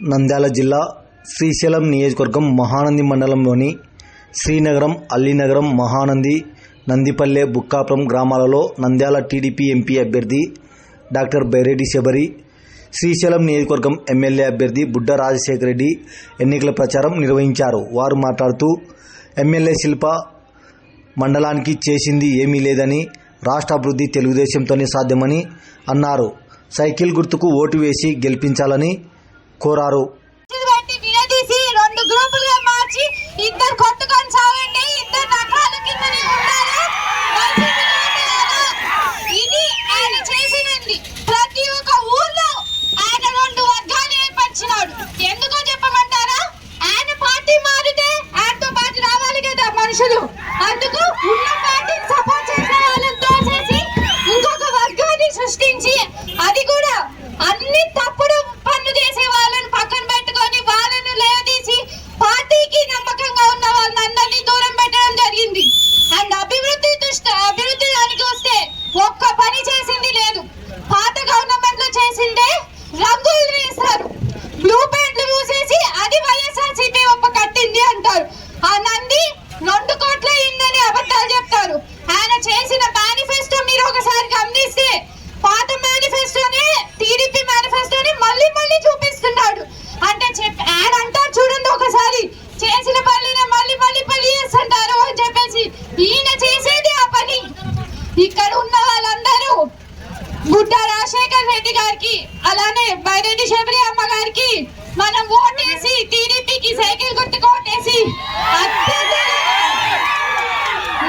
నంద్యాల జిల్లా శ్రీశైలం నియోజకవర్గం మహానంది మండలంలోని శ్రీనగరం అల్లినగరం మహానంది నందిపల్లె బుక్కాపురం గ్రామాలలో నంద్యాల టీడీపీ ఎంపీ అభ్యర్థి డాక్టర్ బైరెడ్డి శబరి శ్రీశైలం నియోజకవర్గం ఎమ్మెల్యే అభ్యర్థి బుడ్డ రాజశేఖర రెడ్డి ఎన్నికల ప్రచారం నిర్వహించారు. వారు మాట్లాడుతూ ఎమ్మెల్యే శిల్ప మండలానికి చేసింది ఏమీ లేదని రాష్ట్ర అభివృద్ధి తెలుగుదేశంతోనే సాధ్యమని అన్నారు. సైకిల్ గుర్తుకు ఓటు వేసి గెలిపించాలని కోరారు ఇటువంటి విడదీసి రెండు గ్రూపులుగా మార్చి ఇద్దరు కొట్టుకొని సాగండి ఇద్దరు రకాల కిందని ఉంటారు వైసీపీ నాయకులారా, ఇది ఆయన చేసినండి ప్రతి ఒక్క ఊర్లో ఆయన రెండు వర్గాలు ఏర్పరిచినాడు ఎందుకో చెప్పమంటారా ఆయన పార్టీ మారితే ఆయనతో పాటు రావాలి కదా మనుషులు అందుకు ఉన్న పార్టీని సపోర్ట్ చేసే వాళ్ళని తోసేసి ఇంకొక వర్గాన్ని సృష్టించి అది కూడా అన్ని తప్పుడు పనులు చేసే వాళ్ళని పక్కన పెట్టుకొని వాళ్ళను లేవదీసి పార్టీకి నమ్మకంగా ఉన్న వాళ్ళని అందరినీ దూరం పెట్టడం జరిగింది అండ్ అభివృద్ధి దృష్టి అభివృద్ధి దానికి వస్తే ఒక్క పని చేసింది లేదు పాత గవర్నమెంట్లో చేసిందే రంగులు వేస్తారు బ్లూ ప్యాంట్లు మూసేసి అది వైఎస్ఆర్సీపీ ఒప్ప కట్టింది అంటారు ఆ నంది రెండు కోట్ల అయిందని అబద్ధాలు చెప్తారు ఆయన చేసిన మేనిఫెస్టో మీరు ఒకసారి గమనిస్తే పాత మేనిఫెస్టోనే టీడీపీ మేనిఫెస్టోని మళ్ళీ మళ్ళీ చూపిస్తున్నాడు అంటే చెప్పి ఆయన అంటారు చూడండి ఒకసారి చేసిన పనినే మళ్ళీ మళ్ళీ పని చేస్తుంటారు అని చెప్పేసి ఈయన చేసేది ఆ పని ఇక్కడ ఉన్న వాళ్ళందరూ గుడ్డ రాజశేఖర్ రెడ్డి గారికి అలానే బైరెడ్డి శబరి అమ్మ గారికి మనం ఓటేసి టీడీపీకి సైకిల్ గుర్తుకు ఓటేసి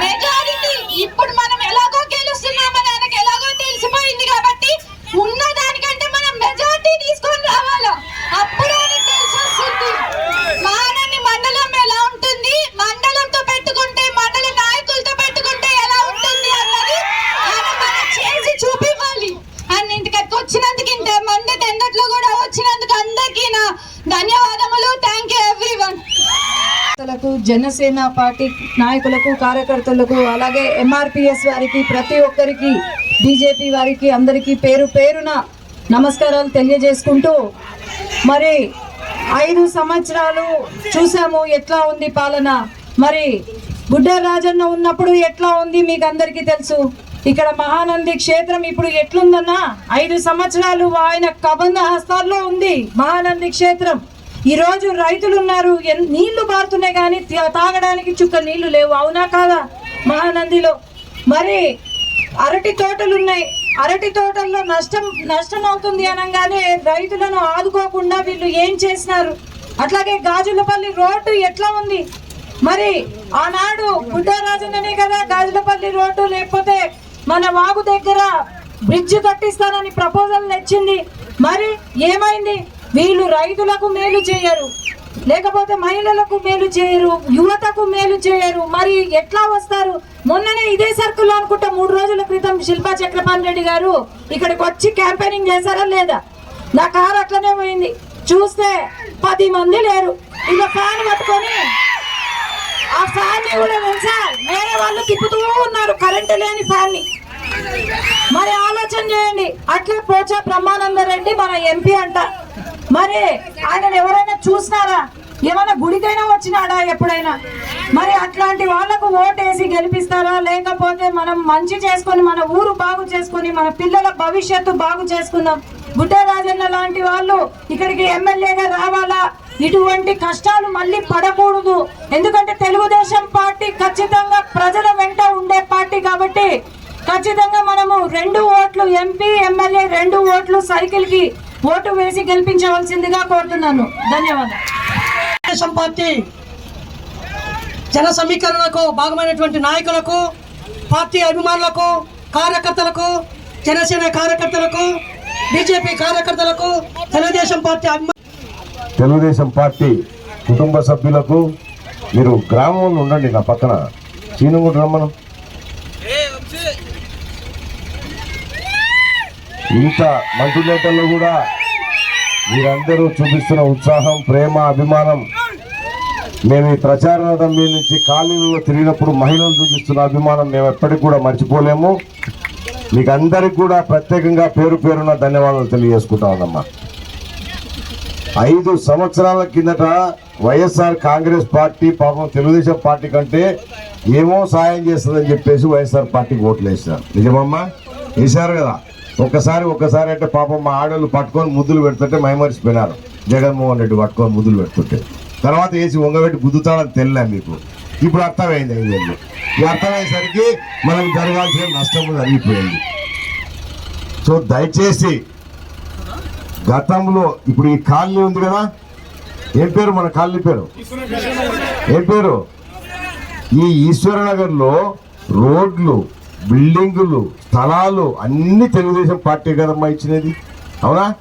మెజారిటీ ఇప్పుడు మనం ఎలాగో గెలుస్తున్నామని ఆయనకు ఎలాగో తెలిసిపోయింది కాబట్టి ఉన్న దానికంటే మనం మెజారిటీ తీసుకొని రావాలా అప్పుడు ఆయనకు తెలిసి వస్తుంది మానని మండలం ఎలా ఉంటుంది మండలంతో పెట్టుకుంటే మండల నాయకులతో పెట్టుకుంటే ఎలా ఉంటుంది అన్నది ఆయన మనకు చేసి చూపివ్వాలి అండ్ ఇంటికి వచ్చినందుకు ఇంత మంది టెండర్లో కూడా వచ్చినందుకు అందరికీ నా ధన్యవాదములు థ్యాంక్ యూ ఎవ్రీవన్ కార్యకర్తలకు జనసేన పార్టీ నాయకులకు కార్యకర్తలకు అలాగే ఎంఆర్పిఎస్ వారికి ప్రతి ఒక్కరికి బీజేపీ వారికి అందరికీ పేరు పేరున నమస్కారాలు తెలియజేసుకుంటూ మరి ఐదు సంవత్సరాలు చూసాము ఎట్లా ఉంది పాలన? మరి గుడ్డ రాజన్న ఉన్నప్పుడు ఎట్లా ఉంది మీకు అందరికీ తెలుసు? ఇక్కడ మహానంది క్షేత్రం ఇప్పుడు ఎట్లుందన్నా? ఐదు సంవత్సరాలు ఆయన కబంధ హస్తాల్లో ఉంది మహానంది క్షేత్రం. ఈరోజు రైతులున్నారు రైతులు ఉన్నారు నీళ్ళు పారుతున్నాయి కానీ తాగడానికి చుక్క నీళ్ళు లేవు. అవునా కాదా మహానందిలో? మరి అరటి తోటలు ఉన్నాయి అరటి తోటల్లో నష్టం నష్టం అవుతుంది అనగానే రైతులను ఆదుకోకుండా వీళ్ళు ఏం చేసినారు? అట్లాగే గాజులపల్లి రోడ్డు ఎట్లా ఉంది? మరి ఆనాడు బుడ్డరాజన్ననే కదా గాజులపల్లి రోడ్డు లేకపోతే మన వాగు దగ్గర బ్రిడ్జ్ కట్టిస్తానని ప్రపోజల్ తెచ్చింది. మరి ఏమైంది? వీళ్ళు రైతులకు మేలు చేయరు. లేకపోతే మహిళలకు మేలు చేయరు. యువతకు మేలు చేయరు. మరి ఎట్లా వస్తారు? మొన్ననే ఇదే సర్కిల్ అనుకుంటా మూడు రోజుల క్రితం శిల్పా చక్రపాణి రెడ్డి గారు ఇక్కడికి వచ్చి క్యాంపెయినింగ్ చేశారా లేదా? నా కారు అట్లనే పోయింది. చూస్తే పది మంది లేరు. ఇక ఫ్యాన్ పట్టుకొని ఆ ఫ్యాన్ని కూడా తెలుసా వేరే వాళ్ళు తిప్పుతూ ఉన్నారు. కరెంటు లేని ఫ్యాన్ని మరి ఆలోచన చేయండి. అట్లే పోచా బ్రహ్మానంద రెడ్డి మన ఎంపీ అంట. మరి ఆయన ఎవరైనా చూసినారా? ఏమైనా గుడికైనా వచ్చినాడా ఎప్పుడైనా? మరి అట్లాంటి వాళ్ళకు ఓటేసి గెలిపిస్తారా? లేకపోతే మనం మంచి చేసుకొని మన ఊరు బాగు చేసుకొని మన పిల్లల భవిష్యత్తు బాగు చేసుకుందాం. బుడ్డరాజన్న లాంటి వాళ్ళు ఇక్కడికి ఎమ్మెల్యేగా రావాలా? ఇటువంటి కష్టాలు మళ్ళీ పడకూడదు. ఎందుకంటే తెలుగుదేశం పార్టీ ఖచ్చితంగా ప్రజల వెంట ఉండే పార్టీ కాబట్టి ఖచ్చితంగా మనము రెండు ఓట్లు ఎంపీ ఎమ్మెల్యే రెండు ఓట్లు సైకిల్కి ఓటు వేసి గెలిపించవలసిందిగా కోరుతున్నాను. ధన్యవాదాలు. తెలుగుదేశం పార్టీ జన సమీకరణకు భాగమైనటువంటి నాయకులకు పార్టీ అభిమానులకు కార్యకర్తలకు జనసేన కార్యకర్తలకు బీజేపీ కార్యకర్తలకు తెలుగుదేశం పార్టీ అభిమా తెలుగుదేశం పార్టీ కుటుంబ సభ్యులకు మీరు గ్రామంలో ఉండండి నా పక్కన. చీను కూడా రమ్మను. ఇంత మంత్రులేటల్లో కూడా మీరందరూ చూపిస్తున్న ఉత్సాహం ప్రేమ అభిమానం. మేము ఈ ప్రచార మీద నుంచి కాలనీలో తిరిగినప్పుడు మహిళలు చూపిస్తున్న అభిమానం మేము ఎప్పటికి కూడా మర్చిపోలేము. మీకు అందరికి కూడా ప్రత్యేకంగా పేరు పేరున ధన్యవాదాలు తెలియజేసుకుంటా ఉందమ్మా ఐదు సంవత్సరాల కిందట వైఎస్ఆర్ కాంగ్రెస్ పార్టీ పాపం తెలుగుదేశం పార్టీ కంటే ఏమో సాయం చేస్తుందని చెప్పేసి వైఎస్ఆర్ పార్టీకి ఓట్లు వేసినారు. నిజమమ్మా? వేశారు కదా. ఒక్కసారి ఒక్కసారి అంటే పాపం మా ఆడోళ్ళు పట్టుకొని ముద్దులు పెడుతుంటే మైమరిచిపోయినారు. జగన్మోహన్ రెడ్డి పట్టుకొని ముద్దులు పెడుతుంటే. తర్వాత వేసి వంగబెట్టి గుద్దుతాడని తెలియలే మీకు. ఇప్పుడు అర్థమైంది ఐదేళ్ళు ఈ అర్థమయ్యేసరికి మనకు జరగాల్సిన నష్టం జరిగిపోయింది సో దయచేసి గతంలో ఇప్పుడు ఈ కాలనీ ఉంది కదా? ఏం పేరు మన కాలనీ పేరు? ఏం పేరు? ఈ ఈశ్వరనగర్లో రోడ్లు బిల్డింగులు స్థలాలు అన్ని తెలుగుదేశం పార్టీ కదమ్మా ఇచ్చినది. అవునా?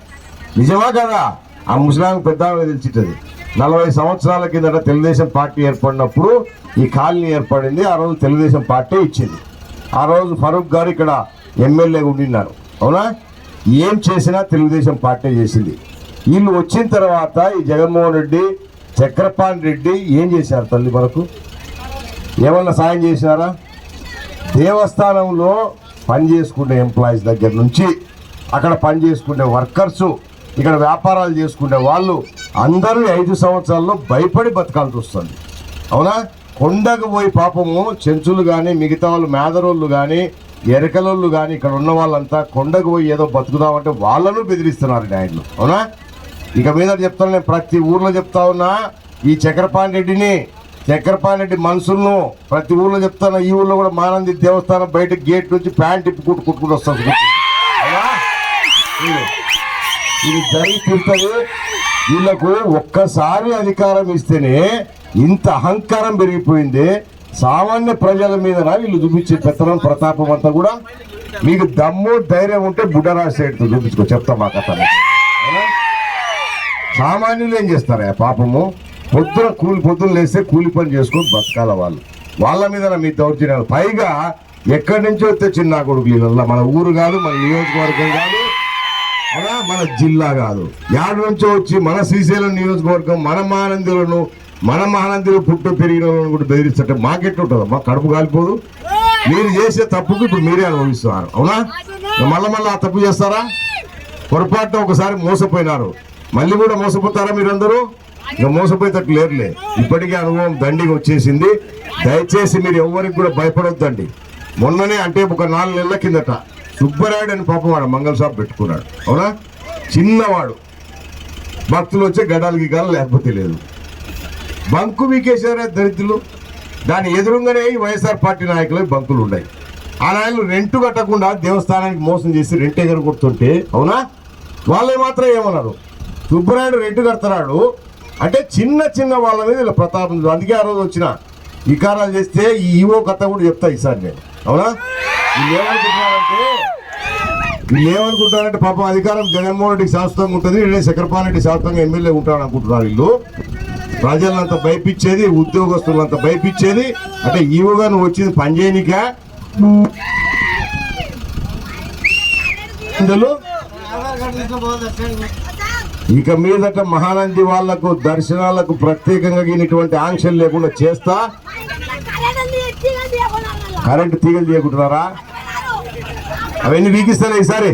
నిజమా కదా? ఆ ముస్లాం పెద్ద తెలిసిటది. నలభై సంవత్సరాల కిందట తెలుగుదేశం పార్టీ ఏర్పడినప్పుడు ఈ కాలనీ ఏర్పడింది ఆ రోజు తెలుగుదేశం పార్టీ ఇచ్చింది. ఆ రోజు ఫరూక్ గారు ఇక్కడ ఎమ్మెల్యే ఉండిన్నారు అవునా? ఏం చేసినా తెలుగుదేశం పార్టీ చేసింది. వీళ్ళు వచ్చిన తర్వాత ఈ జగన్మోహన్ రెడ్డి చక్రపాణి రెడ్డి ఏం చేశారు తల్లి మనకు? ఏమన్నా సాయం చేసినారా? దేవస్థానంలో పని చేసుకునే ఎంప్లాయీస్ దగ్గర నుంచి అక్కడ పని చేసుకునే వర్కర్స్ ఇక్కడ వ్యాపారాలు చేసుకునే వాళ్ళు అందరూ ఐదు సంవత్సరాల్లో భయపడి బతకాల్సి వస్తుంది. అవునా? కొండకు పోయి పాపము చెంచులు కానీ మిగతా వాళ్ళు మేదరోళ్ళు కానీ ఎరకలోళ్ళు కానీ ఇక్కడ ఉన్న వాళ్ళంతా కొండకు పోయి ఏదో బతుకుదామంటే వాళ్ళను బెదిరిస్తున్నారు ఆయనలు అవునా? ఇక మీద చెప్తాను నేను ప్రతి ఊర్లో చెప్తా ఉన్నా ఈ చక్రపాణి రెడ్డిని చక్రపాణి రెడ్డి మనుషులను ప్రతి ఊళ్ళో చెప్తాను ఈ ఊళ్ళో కూడా మానంది దేవస్థానం బయట గేట్ నుంచి ప్యాంట్ ఇప్పుకుంటూ కుట్టుకుంటూ వస్తాను ఇది. జరిగి తీరుతుంది. వీళ్ళకు ఒక్కసారి అధికారం ఇస్తేనే ఇంత అహంకారం పెరిగిపోయింది. సామాన్య ప్రజల మీద వీళ్ళు చూపించే పెత్తనం ప్రతాపం అంతా కూడా. మీకు దమ్ము ధైర్యం ఉంటే బుడ్డ సైడ్ చూపించుకో చెప్తా మా కథ సామాన్యులు ఏం చేస్తారా పాపము? పొద్దున కూలి పొద్దున లేస్తే కూలి పని చేసుకొని బతకాల వాళ్ళు. వాళ్ళ మీద మీ దౌర్జన్యాలు. పైగా ఎక్కడి నుంచో వస్తే చిన్న కొడుకు వీళ్ళ మన ఊరు కాదు మన నియోజకవర్గం కాదు మన జిల్లా కాదు. యాడ నుంచో వచ్చి మన శ్రీశైలం నియోజకవర్గం మన మహానందులను మన మహానందులు పుట్టు పెరిగిన కూడా బెదిరిస్తుంటే మాకెట్లుంటుంది మా కడుపు కాలిపోదు. మీరు చేసే తప్పుకు ఇప్పుడు మీరే అనుభవిస్తున్నారు. అవునా? మళ్ళీ మళ్ళీ ఆ తప్పు చేస్తారా? పొరపాటున ఒకసారి మోసపోయినారు. మళ్ళీ కూడా మోసపోతారా మీరందరూ? ఇక మోసపోయేటట్టు లేరులే. ఇప్పటికే అనుభవం దండిగా వచ్చేసింది. దయచేసి మీరు ఎవరికి కూడా భయపడొద్దండి. మొన్ననే అంటే ఒక నాలుగు నెలల కిందట సుబ్బరాయుడు అని పాపం వాడు మంగళ షాప్ పెట్టుకున్నాడు. అవునా? చిన్నవాడు. భక్తులు వచ్చే గడాలు గిగాలు లేకపోతే లేదు. బంకు వీకేశారా దరిద్రులు? దాని ఎదురుగానే ఈ వైఎస్ఆర్ పార్టీ నాయకులు బంకులు ఉన్నాయి. ఆ నాయకులు రెంటు కట్టకుండా దేవస్థానానికి మోసం చేసి రెంట్ ఎగరగొడుతుంటే అవునా? వాళ్ళే మాత్రం ఏమన్నారు? సుబ్బరాయుడు రెంటు కడతాడు అంటే చిన్న చిన్న వాళ్ళ మీద వీళ్ళ ప్రతాపం అందుకే ఆ రోజు వచ్చిన వికారాలు చేస్తే ఈ ఈవో కథ కూడా చెప్తా ఈసారి నేను. అవునా? వీళ్ళేమనుకుంటున్నారంటే వీళ్ళేమనుకుంటారంటే పాపం అధికారం జగన్మోహన్ రెడ్డికి శాశ్వతంగా ఉంటుంది. వీళ్ళే చక్రపాణి రెడ్డి శాశ్వతంగా ఎమ్మెల్యే ఉంటాడు అనుకుంటున్నారు వీళ్ళు. ప్రజలంత భయపించేది ఉద్యోగస్తులంత భయపించేది. అంటే ఈవోగా నువ్వు వచ్చింది పని చేయనిక. ఇందులో? ఇక మీదట మహానంది వాళ్ళకు దర్శనాలకు ప్రత్యేకంగా ఇటువంటి ఆంక్షలు లేకుండా చేస్తా. కరెంటు తీగలు చేయకుంటున్నారా అవన్నీ పీకిస్తాలే ఈసారి.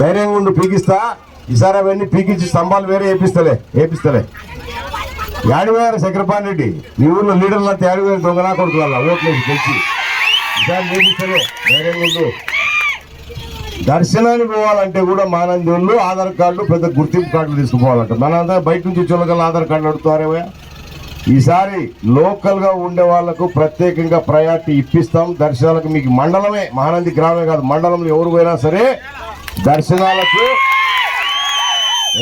ధైర్యంగా ఉండి పీకిస్తా. ఈసారి అవన్నీ పీకించి స్తంభాలు వేరే వేపిస్తలే వేపిస్తలే. యాడివేరు శంకరపాన్ రెడ్డి. మీ ఊర్లో లీడర్లు అంతా యాడిపోయారు దొంగనా కొడుకు వాళ్ళ ఓట్లేసి తెలిసి ఈసారి వేపిస్తలే. ధైర్యంగా ఉండు. దర్శనానికి పోవాలంటే కూడా మానంది వాళ్ళు ఆధార్ కార్డు పెద్ద గుర్తింపు కార్డులు తీసుకుపోవాలంట. మనందరం బయట నుంచి వచ్చే ఆధార్ కార్డులు అడుగుతారే ఈసారి లోకల్గా ఉండే వాళ్ళకు ప్రత్యేకంగా ప్రయారిటీ ఇప్పిస్తాం. దర్శనాలకు మీకు మండలమే మహానంది గ్రామే కాదు మండలంలో ఎవరు పోయినా సరే దర్శనాలకు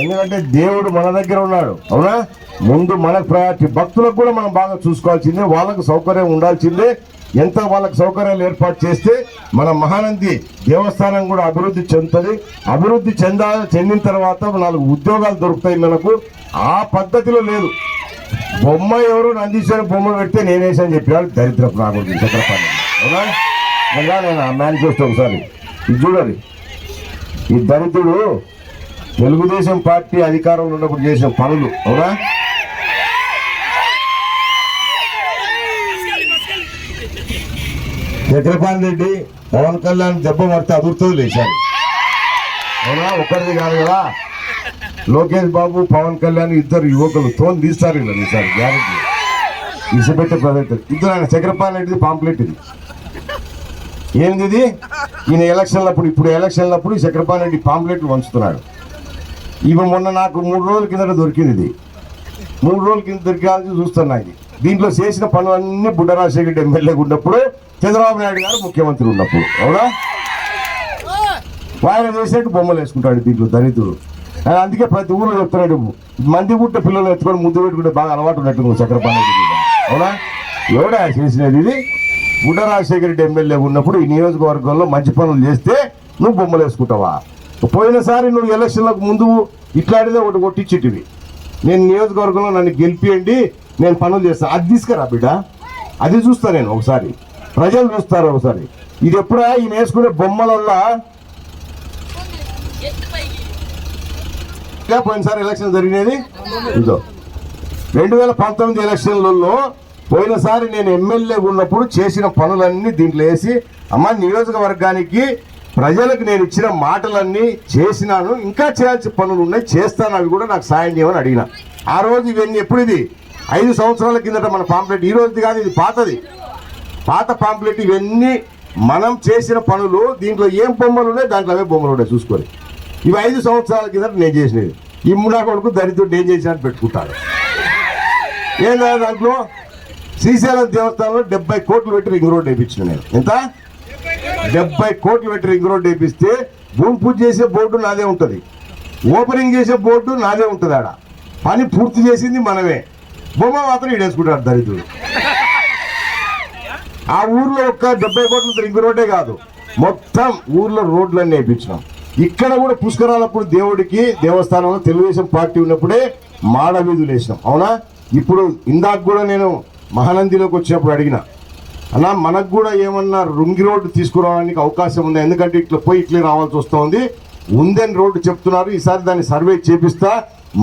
ఎందుకంటే దేవుడు మన దగ్గర ఉన్నాడు. అవునా? ముందు మనకు ప్రయారిటీ. భక్తులకు కూడా మనం బాగా చూసుకోవాల్సిందే వాళ్ళకు సౌకర్యం ఉండాల్సిందే. ఎంత వాళ్ళకి సౌకర్యాలు ఏర్పాటు చేస్తే మన మహానంది దేవస్థానం కూడా అభివృద్ధి చెందుతుంది. అభివృద్ధి చెందా చెందిన తర్వాత నాలుగు ఉద్యోగాలు దొరుకుతాయి మనకు. ఆ పద్ధతిలో లేదు. బొమ్మ ఎవరు? నందీశ్వర బొమ్మ పెడితే నేనేసని చెప్పాడు దరిద్ర నాగుడు చక్రపాణి అవునా? నేను ఆ మేనిఫెస్టో ఒకసారి. ఇది చూడాలి. ఈ దరిద్రుడు తెలుగుదేశం పార్టీ అధికారంలో ఉన్నప్పుడు చేసిన పనులు. అవునా? చక్రపాణి రెడ్డి పవన్ కళ్యాణ్ దెబ్బ పడితే అదురుతుంది లేచారు. అవునా? ఒక్కరిది కాదు కదా? లోకేష్ బాబు పవన్ కళ్యాణ్ ఇద్దరు యువకులు తోని తీస్తారు ఇలా ఈసారి గ్యారెంటీ. ఇసుపెట్టే ప్రజెక్ట్ ఇద్దరు ఆయన చక్రపాణి రెడ్డిది పాంప్లెట్ ఇది. ఏంది ఇది? ఈయన ఎలక్షన్లప్పుడు ఇప్పుడు ఎలక్షన్లప్పుడు ఈ రెడ్డి పాంప్లెట్లు పంచుతున్నాడు ఇవి మొన్న నాకు మూడు రోజుల కిందట దొరికింది ఇది. మూడు రోజుల కింద దొరికాల్సి చూస్తున్నా ఇది. దీంట్లో చేసిన పనులన్నీ బుడ్డ రాజశేఖర రెడ్డి ఎమ్మెల్యేగా ఉన్నప్పుడు చంద్రబాబు నాయుడు గారు ముఖ్యమంత్రి ఉన్నప్పుడు. అవునా? ఆయన చేసేట్టు బొమ్మలు వేసుకుంటాడు దీంట్లో దళితుడు. అందుకే ప్రతి ఊళ్ళో చెప్తున్నాడు మంది పుట్ట పిల్లలు ఎత్తుకొని ముద్దు పెట్టుకుంటే బాగా అలవాటు ఉన్నట్టు చక్రపాణి అవునా? ఎవడా చేసినది ఇది? బుడ్డ రాజశేఖర రెడ్డి ఎమ్మెల్యే ఉన్నప్పుడు ఈ నియోజకవర్గంలో మంచి పనులు చేస్తే నువ్వు బొమ్మలు వేసుకుంటావా? పోయినసారి నువ్వు ఎలక్షన్లకు ముందు ఇట్లాంటిదే ఒకటి కొట్టించిటివి. నేను నియోజకవర్గంలో నన్ను గెలిపియండి నేను పనులు చేస్తాను అది తీసుకురా బిడ్డ. అది చూస్తా నేను ఒకసారి. ప్రజలు చూస్తారు ఒకసారి. ఇది ఎప్పుడా? ఈయన వేసుకునే బొమ్మలల్లా. పోయినసారి ఎలక్షన్ జరిగినది? ఇదో. రెండు వేల పంతొమ్మిది ఎలక్షన్లలో పోయినసారి నేను ఎమ్మెల్యే ఉన్నప్పుడు చేసిన పనులన్నీ దీంట్లో వేసి అమ్మ నియోజకవర్గానికి ప్రజలకు నేను ఇచ్చిన మాటలన్నీ చేసినాను. ఇంకా చేయాల్సిన పనులు ఉన్నాయి. చేస్తాను. అవి కూడా నాకు సాయం చేయమని అడిగిన. ఆ రోజు ఇవన్నీ ఎప్పుడు ఇది? ఐదు సంవత్సరాల కిందట మన పాంప్లెట్ ఈ రోజుది కాదు ఇది పాతది. పాత పాంప్లెట్ ఇవన్నీ మనం చేసిన పనులు దీంట్లో ఏం బొమ్మలు ఉన్నాయి దాంట్లో అవే బొమ్మలు ఉన్నాయి చూసుకొని ఇవి ఐదు సంవత్సరాల కిందట నేను చేసినవి. ఈ మునా కొడుకు దరిద్రుడు ఏం చేసినట్టు పెట్టుకుంటాడు. ఏం కాదు దాంట్లో? శ్రీశైలం దేవస్థానంలో డెబ్బై కోట్లు పెట్టి రింగ్ రోడ్ వేయించిన నేను. ఎంత? డెబ్బై కోట్లు పెట్టి రింగ్ రోడ్ వేపిస్తే భూమి పూజ చేసే బోర్డు నాదే ఉంటుంది. ఓపెనింగ్ చేసే బోర్డు నాదే ఉంటుంది ఆడ. పని పూర్తి చేసింది మనమే. బొమ్మ మాత్రం ఈడేసుకుంటాడు దరిద్రుడు. ఆ ఊర్లో ఒక్క డెబ్బై కోట్ల రింగ్ రోడ్డే కాదు. మొత్తం ఊర్లో రోడ్లన్నీ వేయించినాం. ఇక్కడ కూడా పుష్కరాలప్పుడు దేవుడికి దేవస్థానంలో తెలుగుదేశం పార్టీ ఉన్నప్పుడే మాడ వీధులు వేసినాం. అవునా? ఇప్పుడు ఇందాక కూడా నేను మహానందిలోకి వచ్చినప్పుడు అడిగిన అన్నా మనకు కూడా ఏమన్నా రుంగి రోడ్డు తీసుకురావడానికి అవకాశం ఉంది? ఎందుకంటే ఇట్లా పోయి ఇట్లే రావాల్సి వస్తుంది. ఉందని రోడ్డు చెప్తున్నారు. ఈసారి దాన్ని సర్వే చేపిస్తా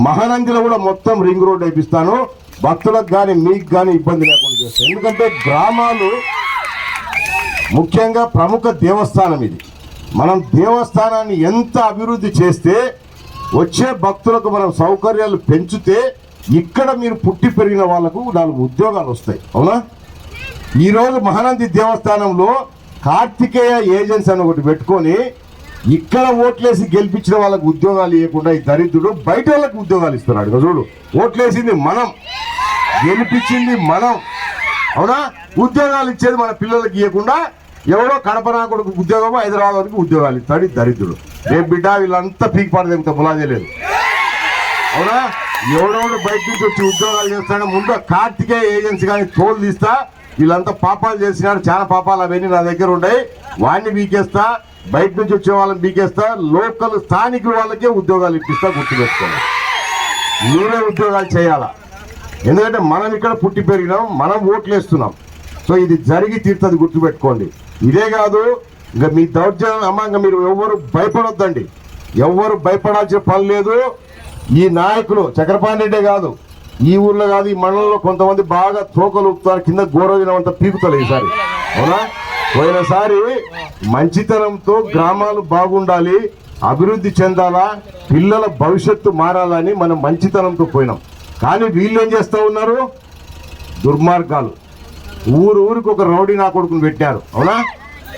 మహానందిలో కూడా మొత్తం రింగ్ రోడ్ వేపిస్తాను. భక్తులకు కానీ మీకు కానీ ఇబ్బంది లేకుండా చేస్తాయి ఎందుకంటే గ్రామాలు ముఖ్యంగా ప్రముఖ దేవస్థానం ఇది. మనం దేవస్థానాన్ని ఎంత అభివృద్ధి చేస్తే వచ్చే భక్తులకు మనం సౌకర్యాలు పెంచితే ఇక్కడ మీరు పుట్టి పెరిగిన వాళ్ళకు నాలుగు ఉద్యోగాలు వస్తాయి. అవునా? ఈరోజు మహానంది దేవస్థానంలో కార్తికేయ ఏజెన్సీ అని ఒకటి పెట్టుకొని ఇక్కడ ఓట్లేసి గెలిపించిన వాళ్ళకు ఉద్యోగాలు ఇవ్వకుండా ఈ దరిద్రుడు బయట వాళ్ళకు ఉద్యోగాలు ఇస్తున్నాడు. చూడు ఓట్లేసింది మనం. గెలిపించింది మనం. అవునా? ఉద్యోగాలు ఇచ్చేది మన పిల్లలకి ఇవ్వకుండా ఎవడో కడప కొడుకు ఉద్యోగం హైదరాబాద్ వరకు ఉద్యోగాలు ఇస్తాడు దరిద్రుడు. రేపు బిడ్డ వీళ్ళంతా పీకి పడదు ఎంత ములాజే అవునా? ఎవడెవడు బయట నుంచి వచ్చి ఉద్యోగాలు చేస్తాడో ముందు కార్తికేయ ఏజెన్సీ కానీ తోలు తీస్తా వీళ్ళంతా పాపాలు చేసినారు చాలా పాపాలు అవన్నీ నా దగ్గర ఉన్నాయి వాడిని బీకేస్తా బయట నుంచి వచ్చే వాళ్ళని బీకేస్తా లోకల్ స్థానికుల వాళ్ళకే ఉద్యోగాలు ఇప్పిస్తా గుర్తుపెట్టుకోవాలి మీరే ఉద్యోగాలు చేయాలా? ఎందుకంటే మనం ఇక్కడ పుట్టి పెరిగినాం మనం ఓట్లు వేస్తున్నాం సో ఇది జరిగి తీరుతుంది గుర్తుపెట్టుకోండి. ఇదే కాదు ఇంకా మీ దౌర్జన్యం అమ్మ ఇంకా మీరు ఎవరు భయపడొద్దండి. ఎవరు భయపడాల్సిన పని లేదు. ఈ నాయకులు చక్రపాణి రెడ్డే కాదు ఈ ఊర్లో కాదు ఈ మండలంలో కొంతమంది బాగా తోకలు ఊపుతారు కింద గోరవినం అంతా పీకుతలే ఈసారి. అవునా? పోయినసారి మంచితనంతో గ్రామాలు బాగుండాలి అభివృద్ధి చెందాలా పిల్లల భవిష్యత్తు మారాలని మనం మంచితనంతో పోయినాం. కానీ వీళ్ళు ఏం చేస్తూ ఉన్నారు దుర్మార్గాలు ఊరు ఊరికి ఒక రౌడీ నా కొడుకుని పెట్టారు అవునా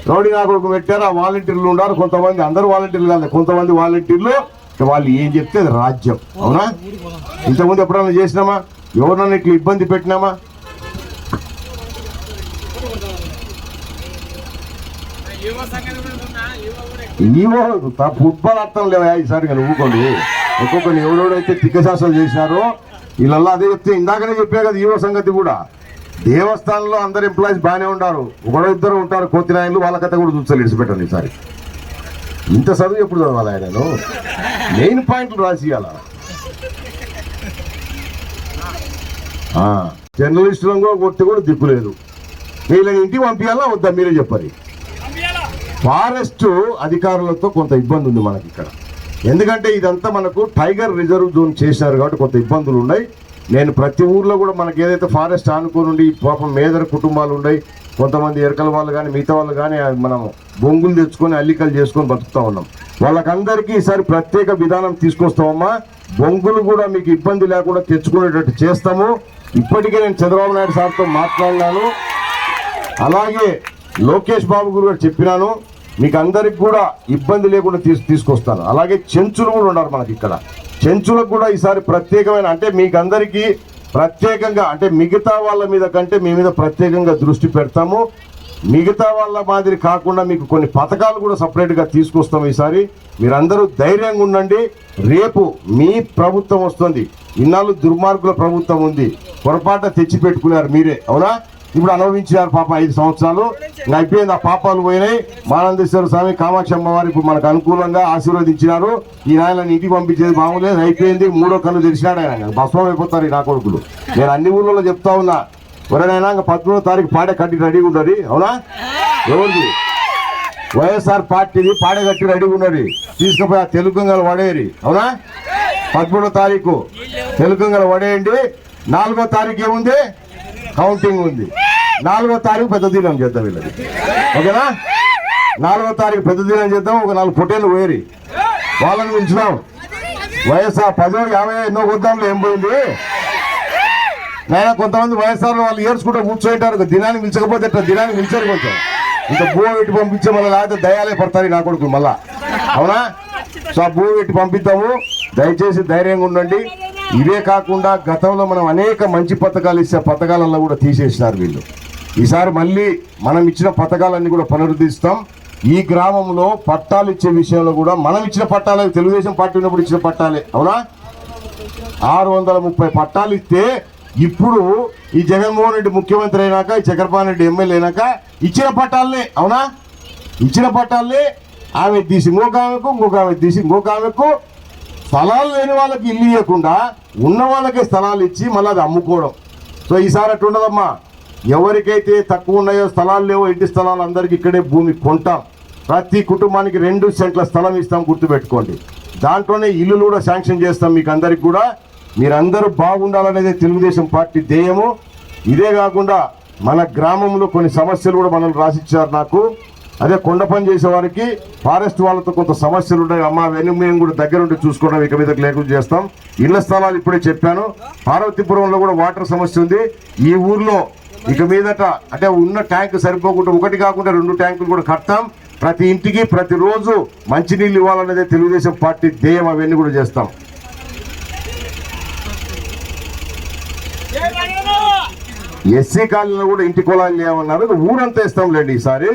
రౌడీ నా కొడుకుని పెట్టారు ఆ వాలంటీర్లు ఉన్నారు కొంతమంది అందరు వాలంటీర్లు కాదు కొంతమంది వాలంటీర్లు వాళ్ళు ఏం చెప్తే రాజ్యం అవునా ఇంతకుముందు ఎప్పుడైనా చేసినామా ఎవరన్నా ఇట్లా ఇబ్బంది పెట్టినామా తా- ఫుట్బాల్ అర్థం లేవా ఈసారి కానీ ఊకోండి ఒక్కొక్కరిని ఎవడెవడైతే తిక్కశాస్త్రాలు చేసినారో వీళ్ళల్లా అదే చెప్తే ఇందాకనే చెప్పే కదా ఈవో సంగతి కూడా. దేవస్థానంలో అందరు ఎంప్లాయీస్ బాగానే ఉంటారు ఒకడో ఇద్దరు ఉంటారు. కోతినాయలు వాళ్ళ కథ కూడా చూస్తారు ఇడిచిపెట్టండి ఈసారి. ఇంత చదువు ఎప్పుడు చదవాలి ఆయనను? మెయిన్ పాయింట్లు రాసి ఇవ్వాలా జర్నలిస్టులను కూడా కొట్టి కూడా దిక్కు లేదు. వీళ్ళని ఇంటికి పంపించాలా వద్దా? మీరే చెప్పారు ఫారెస్ట్ అధికారులతో కొంత ఇబ్బంది ఉంది మనకి ఇక్కడ. ఎందుకంటే ఇదంతా మనకు టైగర్ రిజర్వ్ జోన్ చేశారు కాబట్టి కొంత ఇబ్బందులు ఉన్నాయి. నేను ప్రతి ఊర్లో కూడా మనకి ఏదైతే ఫారెస్ట్ ఆనుకొని ఉండి పాపం మేదర కుటుంబాలు ఉన్నాయి కొంతమంది ఎరకల వాళ్ళు కానీ మిగతా వాళ్ళు కానీ మనం బొంగులు తెచ్చుకొని అల్లికలు చేసుకొని బతుకుతూ ఉన్నాం. వాళ్ళకందరికీ ఈసారి ప్రత్యేక విధానం తీసుకొస్తామమ్మా. బొంగులు కూడా మీకు ఇబ్బంది లేకుండా తెచ్చుకునేటట్టు చేస్తాము. ఇప్పటికే నేను చంద్రబాబు నాయుడు సార్తో మాట్లాడినాను. అలాగే లోకేష్ బాబు గురు గారు చెప్పినాను. మీకు అందరికి కూడా ఇబ్బంది లేకుండా తీసు తీసుకొస్తాను. అలాగే చెంచులు కూడా ఉన్నారు మనకి ఇక్కడ. చెంచులకు కూడా ఈసారి ప్రత్యేకమైన అంటే మీకు అందరికీ ప్రత్యేకంగా అంటే మిగతా వాళ్ళ మీద కంటే మీ మీద ప్రత్యేకంగా దృష్టి పెడతాము. మిగతా వాళ్ళ మాదిరి కాకుండా మీకు కొన్ని పథకాలు కూడా సపరేట్గా తీసుకొస్తాం ఈసారి. మీరందరూ ధైర్యంగా ఉండండి. రేపు మీ ప్రభుత్వం వస్తుంది. ఇన్నాళ్ళు దుర్మార్గుల ప్రభుత్వం ఉంది. పొరపాటు తెచ్చిపెట్టుకున్నారు మీరే. అవునా? ఇప్పుడు అనుభవించారు పాప ఐదు సంవత్సరాలు. అయిపోయింది ఆ పాపాలు పోయినాయి. మానందేశ్వర స్వామి కామాక్షి అమ్మవారు ఇప్పుడు మనకు అనుకూలంగా ఆశీర్వదించినారు. ఈ నాయన ఇంటికి పంపించేది బాగులేదు అయిపోయింది మూడో కన్ను తెరిచినాడు ఆయన. భస్మం అయిపోతారు ఈ నా కొడుకులు. నేను అన్ని ఊళ్ళలో చెప్తా ఉన్నా. ఎవరైనా ఇంకా పదమూడో తారీఖు పాడే కట్టి రెడీగా ఉన్నది అవునా? ఎవరిది? వైఎస్ఆర్ పార్టీది పాడే కట్టి రెడీగా ఉన్నది తీసుకుపోయి ఆ తెలుగుంగలు వడేరి. అవునా? పదమూడో తారీఖు తెలుగుంగలు వడేయండి. నాలుగో తారీఖు ఏముంది? కౌంటింగ్ ఉంది. నాలుగో తారీఖు పెద్ద దినం చేద్దాం వీళ్ళది ఓకేనా? నాలుగో తారీఖు పెద్ద దినం చేద్దాం ఒక నాలుగు పొట్టేలు వేరి వాళ్ళని ఉంచుదాం వైఎస్ఆర్ పదో యాభై ఎన్నో కొద్దాంలో ఏం పోయింది? నేను కొంతమంది వైఎస్ఆర్ వాళ్ళు ఏడ్చుకుంటూ కూర్చోంటారు దినాన్ని మించకపోతే ఇట్లా దినాన్ని మించారు కొంచెం. ఇంత భూమి పెట్టి పంపించే మళ్ళీ లేకపోతే దయాలే పడతారు నా కొడుకు మళ్ళా. అవునా? సో ఆ భూమి పెట్టి పంపిద్దాము. దయచేసి ధైర్యంగా ఉండండి. ఇవే కాకుండా గతంలో మనం అనేక మంచి పథకాలు ఇచ్చే పథకాలలో కూడా తీసేసినారు వీళ్ళు. ఈసారి మళ్ళీ మనం ఇచ్చిన పథకాలన్నీ కూడా పునరుద్ధరిస్తాం. ఈ గ్రామంలో పట్టాలు ఇచ్చే విషయంలో కూడా మనం ఇచ్చిన పట్టాలే తెలుగుదేశం పార్టీ ఉన్నప్పుడు ఇచ్చిన పట్టాలే అవునా? ఆరు వందల ముప్పై పట్టాలు ఇస్తే ఇప్పుడు ఈ జగన్మోహన్ రెడ్డి ముఖ్యమంత్రి అయినాక ఈ చక్రపాణి రెడ్డి ఎమ్మెల్యే అయినాక ఇచ్చిన పట్టాలనే అవునా? ఇచ్చిన పట్టాలనే ఆమె తీసి ఇంకొక ఆమెకు ఇంకొక ఆమె తీసి ఇంకొక ఆమెకు స్థలాలు లేని వాళ్ళకి ఇల్లు ఇవ్వకుండా ఉన్న వాళ్ళకే స్థలాలు ఇచ్చి మళ్ళీ అది అమ్ముకోవడం. సో ఈసారి అట్టుండదమ్మా ఎవరికైతే తక్కువ ఉన్నాయో స్థలాలు లేవో ఇంటి స్థలాలు అందరికీ ఇక్కడే భూమి కొంటాం. ప్రతి కుటుంబానికి రెండు సెంట్ల స్థలం ఇస్తాం గుర్తుపెట్టుకోండి. దాంట్లోనే ఇల్లులు కూడా శాంక్షన్ చేస్తాం మీకు అందరికి కూడా. మీరందరూ బాగుండాలనేది తెలుగుదేశం పార్టీ ధ్యేయము. ఇదే కాకుండా మన గ్రామంలో కొన్ని సమస్యలు కూడా మనల్ని రాసిచ్చారు నాకు. అదే కొండ పని చేసేవారికి ఫారెస్ట్ వాళ్ళతో కొంత సమస్యలు ఉన్నాయి అమ్మ అవన్నీ మేము కూడా దగ్గర ఉండి చూసుకోవడం ఇక మీద లేకుండా చేస్తాం. ఇళ్ళ స్థలాలు ఇప్పుడే చెప్పాను. పార్వతీపురంలో కూడా వాటర్ సమస్య ఉంది. ఈ ఊర్లో ఇక మీదట అంటే ఉన్న ట్యాంక్ సరిపోకుండా ఒకటి కాకుండా రెండు ట్యాంకులు కూడా కడతాం. ప్రతి ఇంటికి ప్రతిరోజు మంచినీళ్ళు ఇవ్వాలనేదే తెలుగుదేశం పార్టీ ధ్యేయం. అవన్నీ కూడా చేస్తాం. ఎస్సీ కాలనీలో కూడా ఇంటి కులాలు లేవన్నారు. ఊరంతా ఇస్తాంలేండి ఈసారి.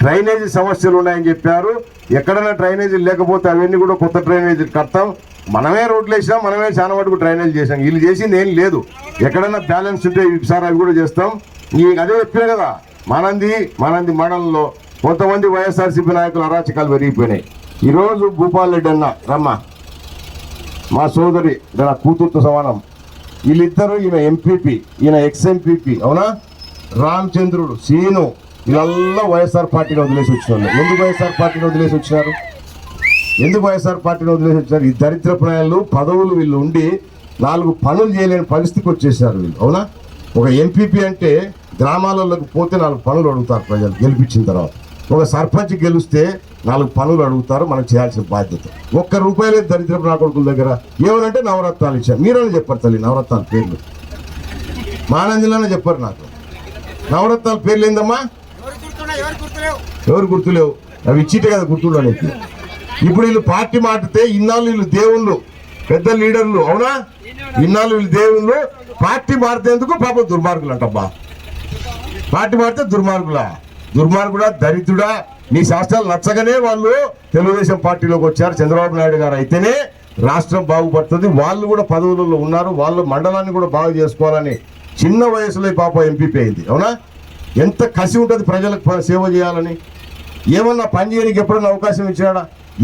డ్రైనేజీ సమస్యలు ఉన్నాయని చెప్పారు. ఎక్కడైనా డ్రైనేజీ లేకపోతే అవన్నీ కూడా కొత్త డ్రైనేజీలు కడతాం. మనమే రోడ్లు వేసినాం మనమే చాలా మటుకు డ్రైనేజ్ చేసాం వీళ్ళు చేసింది ఏం లేదు. ఎక్కడైనా బ్యాలెన్స్ ఉంటే ఈసారి అవి కూడా చేస్తాం. ఈ అదే చెప్పినా కదా మనంది మనంది మండలంలో కొంతమంది వైఎస్ఆర్సీపీ నాయకులు అరాచకాలు పెరిగిపోయినాయి. ఈరోజు భూపాల్ రెడ్డి అన్న రమ్మ. మా సోదరి నా కూతురుతో సమానం. వీళ్ళిద్దరు ఈయన ఎంపీపీ ఈయన ఎక్స్ ఎంపీపీ అవునా? రామచంద్రుడు సీను. వీళ్ళల్లా వైఎస్ఆర్ పార్టీని వదిలేసి వచ్చినారు ఎందుకు వైఎస్ఆర్ పార్టీని వదిలేసి వచ్చినారు? ఎందుకు వైఎస్ఆర్ పార్టీని వదిలేసి వచ్చారు ఈ దరిద్ర ప్రాయాలు పదవులు వీళ్ళు ఉండి నాలుగు పనులు చేయలేని పరిస్థితికి వచ్చేసారు వీళ్ళు. అవునా? ఒక ఎంపీపీ అంటే గ్రామాలలోకి పోతే నాలుగు పనులు అడుగుతారు ప్రజలు గెలిపించిన తర్వాత. ఒక సర్పంచ్ గెలిస్తే నాలుగు పనులు అడుగుతారు మనం చేయాల్సిన బాధ్యత. ఒక్క రూపాయలే దరిద్రపు నా కొడుకుల దగ్గర. ఏమనంటే నవరత్నాలు ఇచ్చారు. మీరని చెప్పారు తల్లి నవరత్నాల పేర్లు. మానందిలోనే చెప్పారు నాకు. నవరత్నాల పేర్లు ఏందమ్మా? ఎవరు గుర్తులేవు? అవి ఇచ్చిటే కదా గుర్తుండవు ఇప్పుడు వీళ్ళు పార్టీ మాటితే ఇన్నాళ్ళు వీళ్ళు దేవుళ్ళు పెద్ద లీడర్లు అవునా? ఇన్నాళ్ళు వీళ్ళు దేవుళ్ళు పార్టీ మారితేందుకు పాపం దుర్మార్గులు అంటబ్బా పార్టీ మారితే దుర్మార్గులా. దుర్మార్గుడా దరిద్రుడా నీ శాస్త్రాలు నచ్చగానే వాళ్ళు తెలుగుదేశం పార్టీలోకి వచ్చారు. చంద్రబాబు నాయుడు గారు అయితేనే రాష్ట్రం బాగుపడుతుంది. వాళ్ళు కూడా పదవులలో ఉన్నారు. వాళ్ళు మండలాన్ని కూడా బాగు చేసుకోవాలని చిన్న వయసులో పాప ఎంపీపీ అయింది అవునా? ఎంత కసి ఉంటుంది ప్రజలకు సేవ చేయాలని? ఏమన్నా పని చేయడానికి ఎప్పుడన్నా అవకాశం ఇచ్చాడా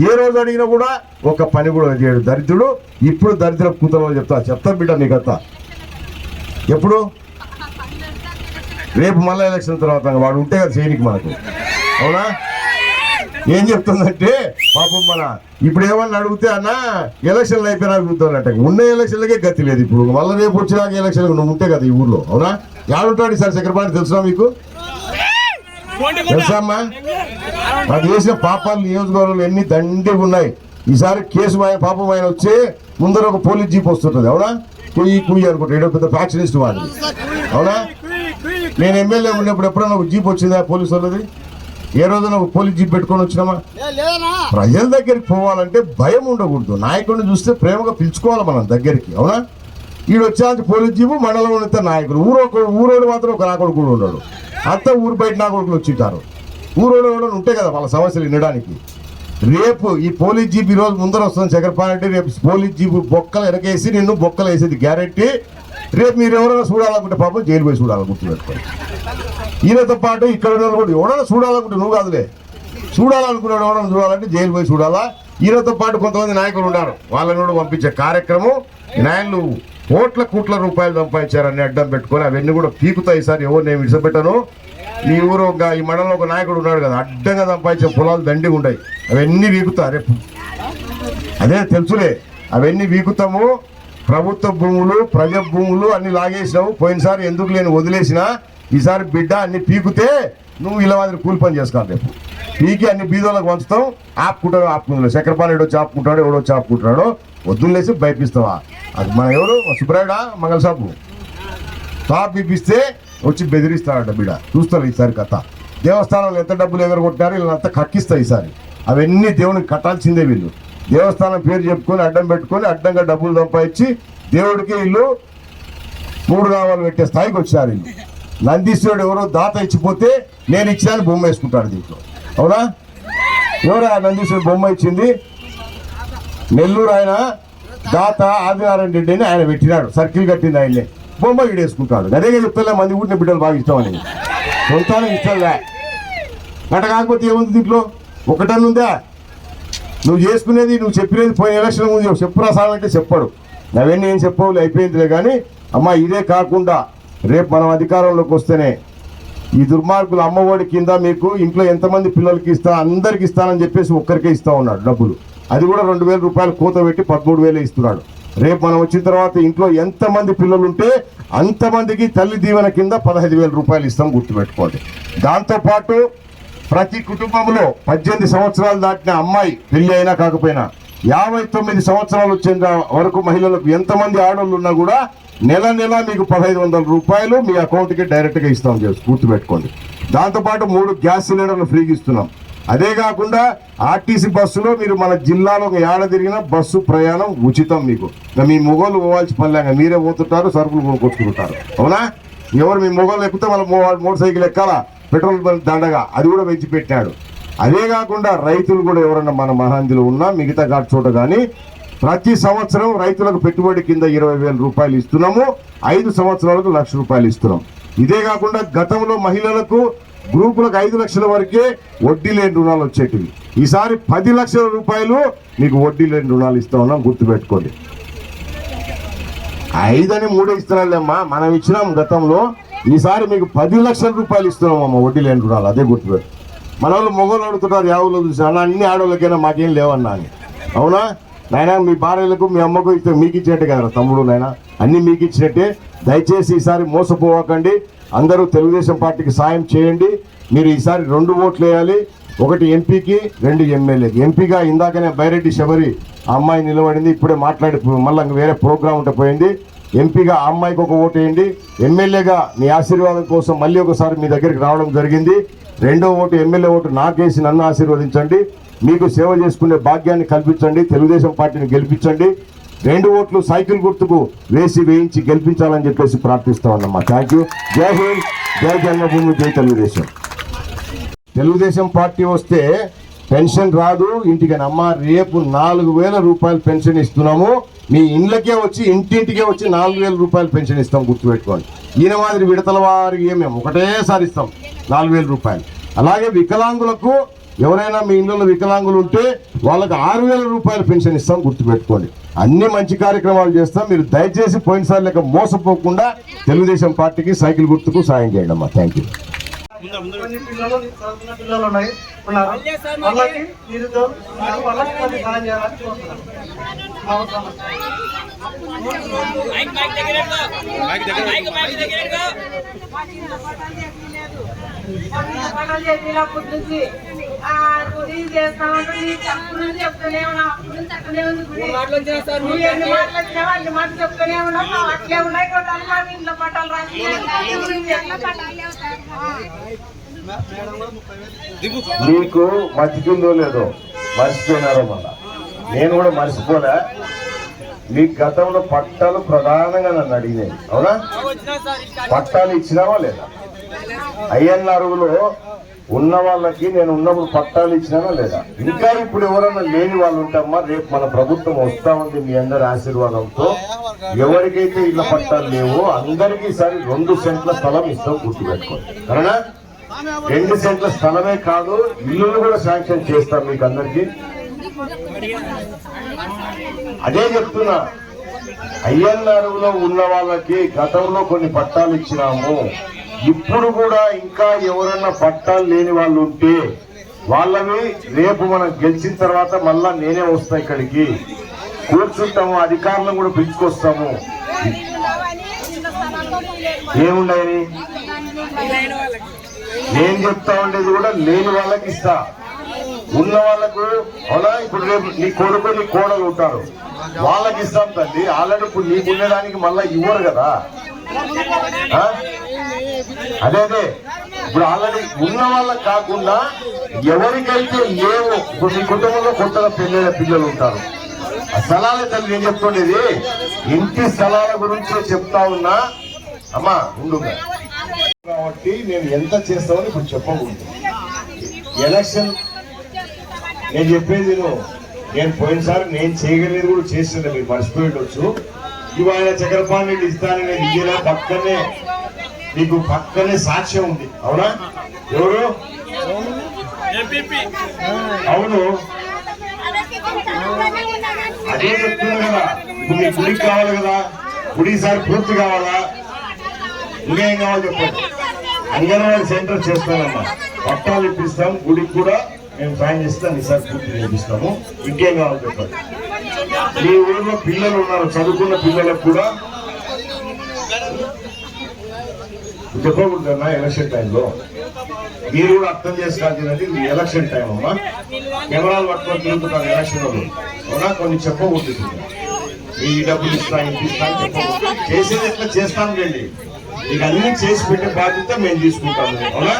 ఏ రోజు అడిగినా కూడా ఒక పని కూడా చేయడు. దరిద్రుడు ఇప్పుడు దరిద్ర కూతురు చెప్తా. చెప్తా బిడ్డ నీకత్తా ఎప్పుడు? రేపు మళ్ళీ ఎలక్షన్ తర్వాత. వాడు ఉంటే కదా చేయనికి మనకు. అవునా? ఏం చెప్తుందంటే పాపం మన ఇప్పుడు ఏమన్నా అడిగితే అన్న ఎలక్షన్లు అయిపోయినా అడుగుతానంట ఉన్న ఎలక్షన్లకే గతి లేదు ఇప్పుడు. మళ్ళీ రేపు వచ్చినాక ఎలక్షన్లు నువ్వు ఉంటే కదా ఈ ఊర్లో అవునా? యాడుంటాడు సార్ చక్రపాణి తెలుసా మీకు? తెలుసా అది చేసిన పాపాలు నియోజకవర్గంలో ఎన్ని దండిగా ఉన్నాయి. ఈసారి కేసు ఆయన పాపం ఆయన వచ్చి ముందర ఒక పోలీస్ జీప్ వస్తుంటది అవునా? కుయ్యి కుయ్యి అనుకుంటా ఏడో పెద్ద ఫ్యాక్షనిస్ట్ వాడిని అవునా? నేను ఎమ్మెల్యే ఉన్నప్పుడు ఎప్పుడైనా ఒక జీప్ వచ్చిందా పోలీసు వాళ్ళది? ఏ రోజున ఒక పోలీస్ జీప్ పెట్టుకొని వచ్చినామా? ప్రజల దగ్గరికి పోవాలంటే భయం ఉండకూడదు. నాయకుడిని చూస్తే ప్రేమగా పిలుచుకోవాలి మనం దగ్గరికి అవునా? ఈడు వచ్చేంత పోలీస్ జీపు మండలంలో ఉంటే నాయకుడు ఊరు ఒక ఊరోడు మాత్రం ఒక నాయకుడు కూడా ఉన్నాడు. అంతా ఊరు బయట నాయకుడులు వచ్చింటారు ఊరోడు కూడా ఉంటాయి కదా వాళ్ళ సమస్యలు వినడానికి. రేపు ఈ పోలీస్ జీప్ ఈ రోజు ముందర వస్తుంది చక్రపాణి రేపు పోలీస్ జీప్ బొక్కలు ఎనకేసి నిన్ను బొక్కలు వేసేది గ్యారెంటీ. రేపు మీరు ఎవరైనా చూడాలనుకుంటే పాపం జైలు పోయి చూడాలి గుర్తుపెట్టుకోండి. ఈయనతో పాటు ఇక్కడ ఉన్న వాళ్ళు కూడా ఎవరైనా చూడాలనుకుంటే నువ్వు కాదులే. చూడాలనుకున్నాడు ఎవడన్నా చూడాలంటే జైలు పోయి చూడాలా? ఈయనతో పాటు కొంతమంది నాయకులు ఉన్నారు. వాళ్ళని కూడా పంపించే కార్యక్రమం నాయకులు కోట్ల కోట్ల రూపాయలు సంపాదించారని అడ్డం పెట్టుకొని అవన్నీ కూడా పీకుతాయి సార్. ఎవరు నేను విడిచిపెట్టాను. ఈ ఊరు ఒక ఈ మండలంలో ఒక నాయకుడు ఉన్నాడు కదా అడ్డంగా సంపాదించే పొలాలు దండిగా ఉన్నాయి అవన్నీ వీకుతా రేపు. అదే తెలుసులే. అవన్నీ వీకుతాము. ప్రభుత్వ భూములు ప్రజ భూములు అన్ని లాగేసినావు. పోయినసారి ఎందుకు లేని వదిలేసినా ఈసారి బిడ్డ అన్ని పీకుతే నువ్వు ఇలా మాదిరి కూలి పని చేసుకోవాలి రేపు. పీకి అన్ని బీదోళ్ళకి వంచుతాం ఆపుకుంటాడు ఆపుకుంటాడు. చక్రపాణి ఏడో ఆపుకుంటాడు ఎవడో వచ్చి వద్దులేసి భయపిస్తావా? అది మన ఎవరు? సుబ్రాయుడా మంగళ సాబు టాప్ పీపిస్తే వచ్చి బెదిరిస్తాడట బిడ్డ. చూస్తారు ఈసారి కథ. దేవస్థానంలో ఎంత డబ్బులు ఎగరగొట్టారు వీళ్ళంతా కక్కిస్తాయి ఈసారి. అవన్నీ దేవునికి కట్టాల్సిందే వీళ్ళు. దేవస్థానం పేరు చెప్పుకొని అడ్డం పెట్టుకొని అడ్డంగా డబ్బులు సంపాదించి దేవుడికి వీళ్ళు మూడు నామాలు పెట్టే స్థాయికి వచ్చారు వీళ్ళు. నందీశ్వరుడు ఎవరో దాత ఇచ్చిపోతే నేను ఇచ్చాను బొమ్మ వేసుకుంటాడు దీంట్లో. అవునా? ఎవరా నందీశ్వరుడు బొమ్మ ఇచ్చింది? నెల్లూరు ఆయన దాత ఆదినారాయణ రెడ్డి అని ఆయన పెట్టినాడు. సర్కిల్ కట్టింది ఆయన్ని. బొమ్మ ఈడేసుకుంటాడు అదే చెప్తా మంది ఊరిని బిడ్డలు బాగా ఇష్టం అని సొంతానం ఇష్టంలే అట కాకపోతే ఏముంది దీంట్లో? ఒకటన్ను ఉందా? నువ్వు చేసుకునేది నువ్వు చెప్పినది పోయిన ఎలక్షన్ ముందు చెప్పు. రాసాలంటే చెప్పాడు. అవన్నీ ఏం చెప్పవులే అయిపోయిందిలే కానీ అమ్మ ఇదే కాకుండా రేపు మనం అధికారంలోకి వస్తేనే ఈ దుర్మార్గులు అమ్మఒడి కింద మీకు ఇంట్లో ఎంతమంది పిల్లలకి ఇస్తా అందరికి ఇస్తానని చెప్పేసి ఒక్కరికే ఇస్తా ఉన్నాడు డబ్బులు. అది కూడా రెండు వేల రూపాయలు కూత పెట్టి పదమూడు వేలు ఇస్తున్నాడు. రేపు మనం వచ్చిన తర్వాత ఇంట్లో ఎంతమంది పిల్లలు ఉంటే అంతమందికి తల్లి దీవెన కింద పదహైదు వేల రూపాయలు ఇస్తాం గుర్తుపెట్టుకోండి. దాంతోపాటు ప్రతి కుటుంబంలో పద్దెనిమిది సంవత్సరాలు దాటిన అమ్మాయి పెళ్ళి అయినా కాకపోయినా యాభై తొమ్మిది సంవత్సరాలు వచ్చేంత వరకు మహిళలకు ఎంతమంది ఆడవాళ్ళు ఉన్నా కూడా నెల నెల మీకు పదహైదు వందల రూపాయలు మీ అకౌంట్కి డైరెక్ట్గా ఇస్తాం చేసి గుర్తుపెట్టుకోండి. దాంతోపాటు మూడు గ్యాస్ సిలిండర్లు ఫ్రీగా ఇస్తున్నాం. అదే కాకుండా ఆర్టీసీ బస్సులో మీరు మన జిల్లాలో ఒక ఏడ తిరిగిన బస్సు ప్రయాణం ఉచితం మీకు. మీ మొగోళ్ళు పోవాల్సి పనిలేక మీరే పోతుంటారు సరుకులు కొనుక్కొచ్చుకుంటారు. అవునా? ఎవరు మీ మొగోళ్ళు ఎక్కితే వాళ్ళ మోటార్ సైకిల్ ఎక్కాలా? పెట్రోల్ బంక్ దండగా. అది కూడా పెంచి పెట్టాడు అదే కాకుండా రైతులు కూడా ఎవరన్నా మన మహాందిలో ఉన్నా మిగతా ఘాట్ చోట కానీ ప్రతి సంవత్సరం రైతులకు పెట్టుబడి కింద ఇరవై వేల రూపాయలు ఇస్తున్నాము ఐదు సంవత్సరాలకు లక్ష రూపాయలు ఇస్తున్నాం. ఇదే కాకుండా గతంలో మహిళలకు గ్రూపులకు ఐదు లక్షల వరకే వడ్డీ లేని రుణాలు వచ్చేటివి. ఈసారి పది లక్షల రూపాయలు మీకు వడ్డీ లేని రుణాలు ఇస్తా ఉన్నాం గుర్తుపెట్టుకోండి. ఐదని మూడే ఇస్తున్నాళ్ళమ్మా మనం ఇచ్చినాం గతంలో ఈసారి మీకు పది లక్షల రూపాయలు ఇస్తున్నామమ్మా వడ్డీ లేని రుణాలు అదే గుర్తుపెట్టు మన వాళ్ళు మొగలు అడుగుతున్నారు యావులో చూసి అన్న అన్ని ఆడవాళ్ళకైనా మాకేం లేవన్నా అని. అవునా? నాయన మీ భార్యలకు మీ అమ్మకు ఇస్తే మీకు ఇచ్చినట్టే కదా తమ్ముడు నాయన. అన్ని మీకు ఇచ్చినట్టే దయచేసి ఈసారి మోసపోవకండి. అందరూ తెలుగుదేశం పార్టీకి సాయం చేయండి. మీరు ఈసారి రెండు ఓట్లు వేయాలి. ఒకటి ఎంపీకి రెండు ఎమ్మెల్యేకి. ఎంపీగా ఇందాకనే బైరెడ్డి శబరి అమ్మాయి నిలబడింది. ఇప్పుడే మాట్లాడి మళ్ళీ ఇంక వేరే ప్రోగ్రామ్ ఉంటే పోయింది. ఎంపీగా ఆ అమ్మాయికి ఒక ఓటు వేయండి. ఎమ్మెల్యేగా మీ ఆశీర్వాదం కోసం మళ్ళీ ఒకసారి మీ దగ్గరికి రావడం జరిగింది. రెండో ఓటు ఎమ్మెల్యే ఓటు నాకేసి నన్ను ఆశీర్వదించండి. మీకు సేవ చేసుకునే భాగ్యాన్ని కల్పించండి. తెలుగుదేశం పార్టీని గెలిపించండి. రెండు ఓట్లు సైకిల్ గుర్తుకు వేసి వేయించి గెలిపించాలని చెప్పేసి ప్రార్థిస్తా ఉన్నామ్మా థ్యాంక్ యూ జై హింద్. జై జన్మభూమి. జై తెలుగుదేశం. తెలుగుదేశం పార్టీ వస్తే పెన్షన్ రాదు ఇంటికి అమ్మ రేపు నాలుగు వేల రూపాయలు పెన్షన్ ఇస్తున్నాము. మీ ఇండ్లకే వచ్చి ఇంటింటికే వచ్చి నాలుగు వేల రూపాయలు పెన్షన్ ఇస్తాం గుర్తుపెట్టుకోండి. ఈయన మాదిరి విడతల వారికి మేము ఒకటేసారి ఇస్తాం నాలుగు వేల రూపాయలు. అలాగే వికలాంగులకు ఎవరైనా మీ ఇళ్ళలో వికలాంగులు ఉంటే వాళ్ళకి ఆరు వేల రూపాయలు పెన్షన్ ఇస్తాం గుర్తుపెట్టుకోండి. అన్ని మంచి కార్యక్రమాలు చేస్తాం. మీరు దయచేసి పోయినసారి లేక మోసపోకుండా తెలుగుదేశం పార్టీకి సైకిల్ గుర్తుకు సాయం చేయండి అమ్మా. Thank you. కొన్ని పిల్లలు చదువుకున్న పిల్లలు ఉన్నాయి ఉన్నారు. వాళ్ళకి మీరు వాళ్ళకి సహాయం చేయాలని కోరుతున్నాను. అవసరం. పనులు చేసినప్పటి నుంచి ఆ గుడి చేస్తామంటే నీ తప్పు నుంచి చెప్తూనే ఉన్నావు అప్పుడు నుంచి అక్కడే ఉంది గుడి నువ్వు ఎన్ని మాటలు వచ్చినావో అన్ని మాటలు చెప్తూనే ఉన్నావు మాకు అట్లే ఉన్నాయి కూడా మా ఇంట్లో పట్టాలు రాసి మీకు మర్చిపోయిందో లేదో మర్చిపోయినారో మళ్ళా. నేను కూడా మర్చిపోలే. మీ గతంలో పట్టాలు ప్రధానంగా నన్ను అడిగినాయి. అవునా? పట్టాలు ఇచ్చినావా లేదా? అయ్యన్న అరుగులో ఉన్న వాళ్ళకి నేను ఉన్నప్పుడు పట్టాలు ఇచ్చినా లేదా? ఇంకా ఇప్పుడు ఎవరైనా లేని వాళ్ళు ఉంటామా రేపు మన ప్రభుత్వం వస్తా ఉంది మీ అందరి ఆశీర్వాదంతో. ఎవరికైతే ఇళ్ళ పట్టాలు లేవో అందరికీ ఈసారి రెండు సెంట్ల స్థలం ఇస్తాం గుర్తుపెట్టుకోండి కరెనా రెండు సెంట్ల స్థలమే కాదు ఇల్లులు కూడా శాంక్షన్ చేస్తాం మీకు అందరికి. అదే చెప్తున్నా అయ్యన్నారులో ఉన్న వాళ్ళకి గతంలో కొన్ని పట్టాలు ఇచ్చినాము. ఇప్పుడు కూడా ఇంకా ఎవరన్నా పట్టాలు లేని వాళ్ళు ఉంటే వాళ్ళని రేపు మనం గెలిచిన తర్వాత మళ్ళా నేనే వస్తా ఇక్కడికి. కూర్చుంటాము అధికారులను కూడా పిలుచుకొస్తాము. ఏముండని నేను చెప్తా ఉండేది కూడా లేని వాళ్ళకి ఇస్తా. ఉన్న వాళ్ళకు అవునా? ఇప్పుడు రేపు నీ కొడుకు నీ కోడలు ఉంటారు. వాళ్ళకి ఇస్తాం తల్లి. ఆల్రెడీ ఇప్పుడు నీకు ఉండడానికి మళ్ళా ఇవ్వరు కదా. అదే అదే. ఇప్పుడు ఆల్రెడీ ఉన్న వాళ్ళకి కాకుండా ఎవరికైతే లేవు ఇప్పుడు మీ కుటుంబంలో కొత్తగా పెళ్ళైన పిల్లలు ఉంటారు. ఆ స్థలాల తల్లి నేను చెప్తుండేది. ఇంటి స్థలాల గురించి చెప్తా ఉన్నా. అమ్మా ఉండు కాబట్టి నేను ఎంత చేస్తామని ఇప్పుడు చెప్పకూడదు. ఎలక్షన్ నేను చెప్పేది నేను నేను పోయినసారి నేను చేయగలిగేది కూడా చేసిన మీరు మర్చిపోయిండొచ్చు ఇవాళ చక్రపాణి రెడ్డి ఇస్తానని నేను ఇయ్యలే పక్కనే నీకు పక్కనే సాక్ష్యం ఉంది. అవునా? ఎవరు? అవును. అదే చెప్తున్నా కదా. ఇప్పుడు మీ గుడికి కావాలి కదా. గుడికి సార్ పూర్తి కావాలా? ఇంకేం కావాలి చెప్పండి. అంగన్వాడీ సెంటర్ చేస్తానమ్మా పట్టాలు ఇప్పిస్తాం గుడికి కూడా మేము సాయం చేస్తాం ఈసారి పూర్తి చేపిస్తాము. ఇంకేం కావాలి చెప్పండి? మీ ఊళ్ళో పిల్లలు ఉన్నారు చదువుకున్న పిల్లలకు కూడా చెప్పకూడదన్నా ఎలక్షన్ టైంలో. మీరు కూడా అర్థం చేసుకోవాల్సినది ఇది ఎలక్షన్ టైం అమ్మా. కెమెరాలు పట్టుకొని తిరుగుతున్నారు ఎలక్షన్ అవునా? కొన్ని చెప్పకూడదు. ఈ డబ్బులు ఇస్తా ఇంత ఇస్తా చెప్పకూడదు. చేసేది ఎట్లా చేస్తాను రండి ఇక అన్ని చేసి పెట్టే బాధ్యత మేము తీసుకుంటాము అవునా?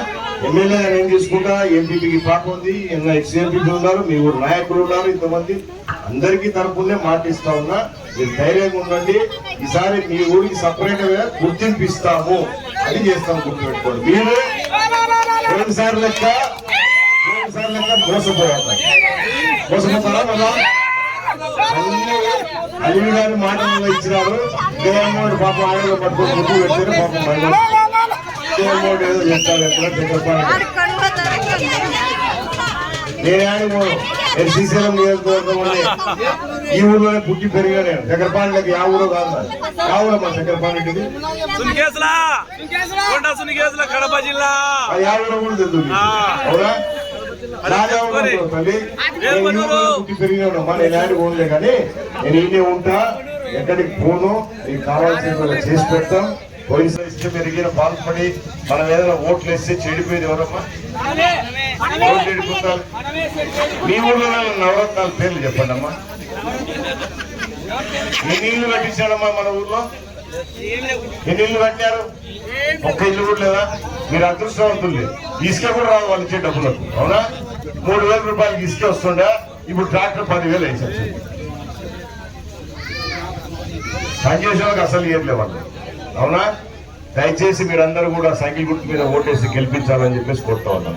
ఎమ్మెల్యే నేను తీసుకుంటా ఎంపీపీకి పాప ఉంది ఎక్స్ఎంపీపీ ఉన్నారు మీ ఊరు నాయకులు ఉన్నారు ఇంతమంది. అందరికీ తరపునే మాట ఇస్తా ఉన్నా మీరు ధైర్యంగా ఉండండి. ఈసారి మీ ఊరికి సపరేట్గా గుర్తింపు ఇస్తాము. అది చేస్తాం గుర్తుపెట్టుకోండి. మీరు రెండుసార్లు లెక్క రెండుసార్లు లెక్క మోసపోతారు? మోసపోతారా? మళ్ళా అన్ని అలివి గారి మాటలు ఇచ్చినారు జగన్మోహన్ పాప ఆయన పట్టుకొని ముందు పెట్టారు పాపం మహిళ జగన్మోహన్ ఏదో చేస్తారు ఎక్కడ చక్రపాణి నేను నేను శ్రీశైలం నియోజకవర్గం ఈ ఊర్లోనే పుట్టి పెరిగా నేను చక్రపాణిలకి ఆ ఊరు కాదు నాది. ఆ ఊరు మా చక్రపాణికి సునికేసులా కొండ సునికేసులా కడప జిల్లా అది ఆ ఊరు కూడా తెలుసు మీకు. అవునా రాజా ఊరు తల్లి నేను ఈ ఊర్లో పుట్టి పోలే కానీ నేను ఈయనే ఉంటా ఎక్కడికి పోను నీకు కావాల్సిన చేసి పెడతాం పోలీసు ఇష్టం పెరిగిన పాల్పడి మనం ఏదైనా ఓట్లు వేస్తే చెడిపోయేది ఎవరమ్మా ఓట్లు ఎడుకుంటారు మీ ఊర్లో నవరత్నాల పేర్లు చెప్పండి అమ్మా ఎన్ని ఇల్లు కట్టించాడమ్మా మన ఊర్లో ఎన్ని ఇల్లు కట్టారు? ఒక్క ఇల్లు కూడా లేదా? మీరు అదృష్టవంతులు ఇసుక కూడా రావు వాళ్ళు ఇచ్చే డబ్బులకు. అవునా? మూడు వేల రూపాయలకి ఇసుక వస్తుండే. ఇప్పుడు ట్రాక్టర్ పదివేలు వేసేసి పనిచేసే వాళ్ళకి అసలు ఏం వాళ్ళు. అవునా? దయచేసి మీరందరూ కూడా సైకిల్ గుర్తు మీద ఓటేసి గెలిపించాలని చెప్పేసి కోరుతా ఉన్నాం.